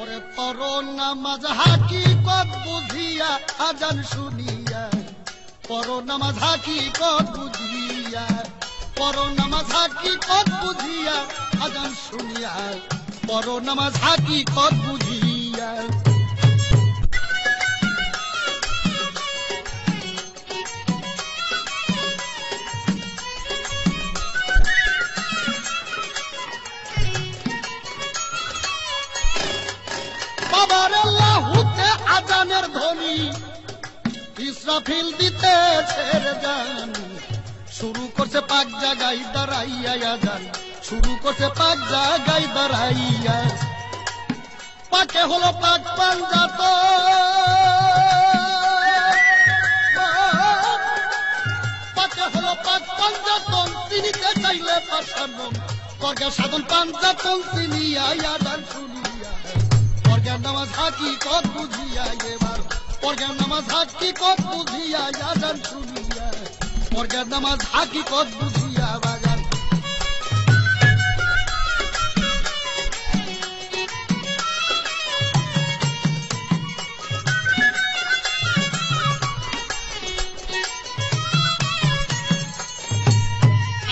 ওরে পর নামাজ হাকি কত বুঝিয়া, আজান শুনিয়া। পর নামাজ হাকি কত বুঝিয়া, পর নামাজ হাকি কত বুঝিয়া, আজান শুনিয়া। পর নামাজ হাকি কত বুঝিয়া। আজানের ধ্বনি। ইসরাফিল দিতে ছেড়ে যান। শুরু করছে পাক জাগাই দাঁড়াইয়া আজান। শুরু করছে পাক জাগাই দাঁড়াইয়া পাকে হলো পাক পাঞ্জাত। পাকে হলো পাক পাঞ্জাতন চিনিতে চাইলে পাশানন কর্গা সাধন পাঞ্জাতন আজান শুনিয়া পরগার নামাজ হাকি কত বুঝিয়া এবার পরগার নামাজ হাকি কত বুঝিয়া আজান শুনিয়া পরগার নামাজ হাকি কত বুঝিয়া বাজান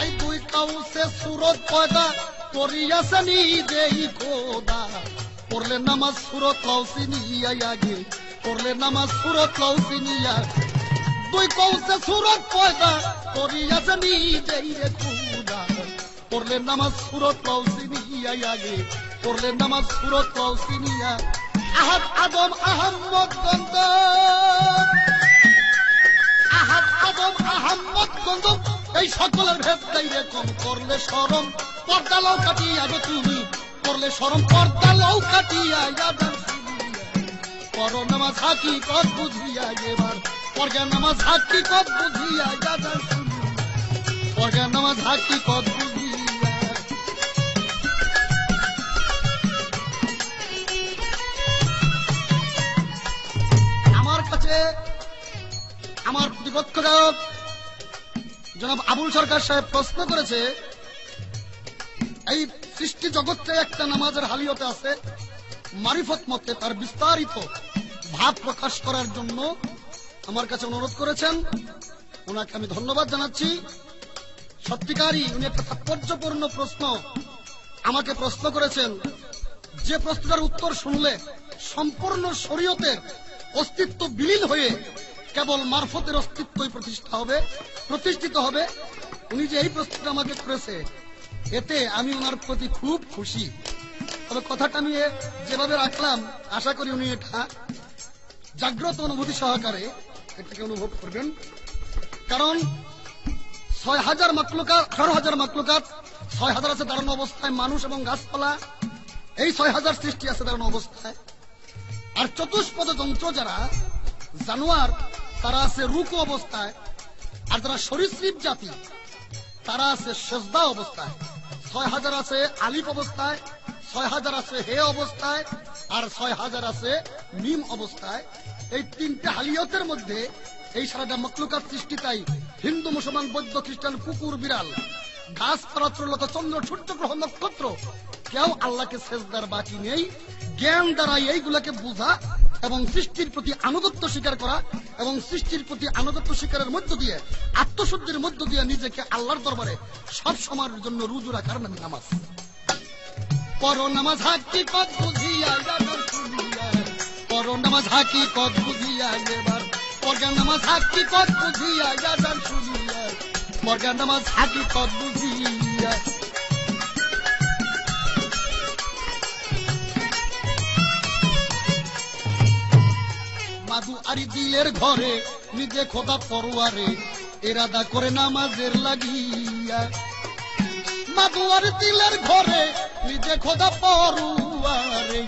এই দুই কাউসে সুরত পয়দা করিয়াছে নিজেই খোদা পড়লে নামাজ সুরত লাউসি নিয়া আগে পড়লে নামাজ সুরত লাউসি নিয়া। দুই কৌসে সুরত পয়দা করিয়াছে নিজেই রে খোদা পড়লে নামাজ সুরত লাউসি নিয়া আগে পড়লে নামাজ সুরত লাউসি নিয়া। আহাদ আদম আহম্মদ গন্ধ আহাদ আদম আহম্মদ গন্ধ এই সকলের ভেদ কম, করলে সরম পর্দা লাউ কাটিয়া গে তুমি। করলে সরম পর্দা লাউ কাটিয়া ইয়াদান পর নামাজ হাকি কত বুঝিয়া এবার। পর্গা নামাজ হাকি কত বুঝিয়া ইয়াদান পর্গা নামাজ হাকি কত আমার কাছে, আমার প্রতিপক্ষরাও জনাব আবুল সরকার সাহেব প্রশ্ন করেছে এই সৃষ্টি জগৎটা একটা নামাজের হালিয়তে আছে। মারিফত মতে তার বিস্তারিত ভাব প্রকাশ করার জন্য আমার কাছে অনুরোধ করেছেন। ওনাকে আমি ধন্যবাদ জানাচ্ছি। সত্যিকারই উনি একটা তাৎপর্যপূর্ণ প্রশ্ন আমাকে প্রশ্ন করেছেন। যে প্রশ্নটার উত্তর শুনলে সম্পূর্ণ শরীয়তের অস্তিত্ব বিলীন হয়ে কেবল মারফতের অস্তিত্বই প্রতিষ্ঠা হবে, প্রতিষ্ঠিত হবে। উনি যে এই প্রশ্নটা আমাকে করেছে এতে আমি ওনার প্রতি খুব খুশি। তবে কথাটা আমি যেভাবে রাখলাম, আশা করি উনি এটা জাগ্রত অনুভূতি সহকারে এটাকে অনুভব করবেন। কারণ ছয় হাজার মাকলুকাত, আঠারো হাজার মাকলুকাত, ছয় হাজার আছে দাঁড়ানো অবস্থায়, মানুষ এবং গাছপালা। এই ছয় হাজার সৃষ্টি আছে দাঁড়ানো অবস্থায়। আর চতুষ্পদ যন্ত্র যারা, জানোয়ার, তারা আছে রুকু অবস্থায়। আর যারা সরীসৃপ জাতি, তারা আছে সেজদা অবস্থায়। ছয় হাজার আছে আলিফ অবস্থায়, ছয় হাজার আছে হে অবস্থায়, আর ছয় হাজার আছে নিম অবস্থায়। এই তিনটে হালিয়তের মধ্যে এই সারাটা মকলুকার সৃষ্টি তাই। হিন্দু, মুসলমান, বৌদ্ধ, খ্রিস্টান, কুকুর, বিড়াল। ঘাস পরাত্রলত চন্দ্র, সূর্য, গ্রহ, নক্ষত্র। কেউ আল্লাহকে সেজদার বাকি নেই। জ্ঞান দ্বারা এইগুলাকে বোঝা এবং সৃষ্টির প্রতি আনুগত্য স্বীকার করা এবং সৃষ্টির প্রতি আনুগত্য স্বীকারের মধ্য দিয়ে আত্মশুদ্ধির মধ্য দিয়ে নিজেকে আল্লাহর দরবারে সব সময়ের জন্য রুজু রাখার নাম নামাজ। নামাজ হাকি বুঝিয়া এবার নামাজ হাকি বুঝিয়া নামাজ হাকি বুঝিয়া আরি দিলের ঘরে, নিজে খোদা পরোয়ারে, এরাদা করে নামাজের লাগিয়া। মাদুয়ার দিলের ঘরে, নিজে খোদা পরুয়ারে,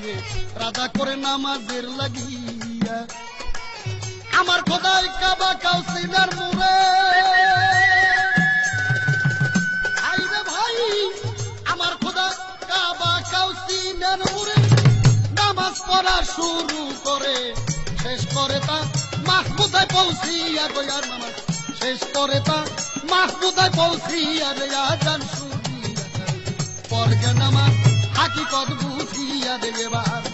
রাজা করে নামাজের লাগিয়া। আমার খোদাই কাবা কাউসিনার মুরে আইরে ভাই, আমার খোদা কাবা কাউসিনার মুরে নামাজ পড়া শুরু করে। শেষ করে তা, মাহমুদায় পৌঁছিয়া গয়ার মামা শেষ করে তা, মাহমুদায় পৌঁছিয়া রেয়া জান শুনিয়া পরগে হাকি হাকিকত বুঝিয়া দেবে বার।